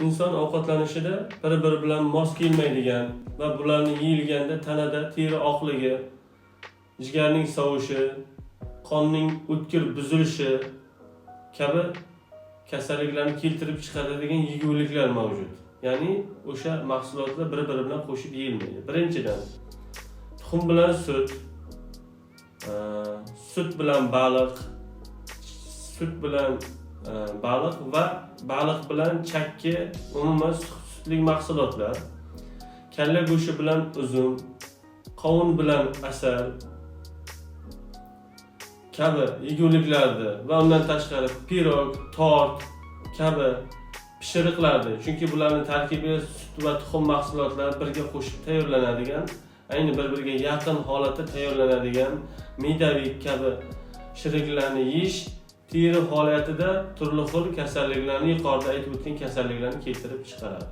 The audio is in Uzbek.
inson ovqatlanishida bir biri bilan mos kelmaydigan va bularni yeyilganda tanada teri oqligi jigarning sovishi qonning o'tkir buzilishi kabi kasalliklarni keltirib chiqaradigan yeguliklar mavjud. Ya'ni o'sha mahsulotlar bir biri bilan qo'shib yeyilmaydi. Birinchidan tuxum bilan sut sut bilan baliq sut bilan Э, baliq va baliq bilan chakki umuman sutli mahsulotlar. Kalla go'shti bilan uzum qovun bilan asal kabi yeguliklarni va undan tashqari pirog tort kabi pishiriqlarni chunki bularni tarkibi sut va tuxum mahsulotlari birga qo'shib tayyorlanadigan ayni bir biriga yaqin holatda tayyorlanadigan medaviy kabi shirinliklarni yeyish teri holatida turli xil kasalliklarni yuqorida aytib o'tgan kasalliklarni keltirib chiqaradi.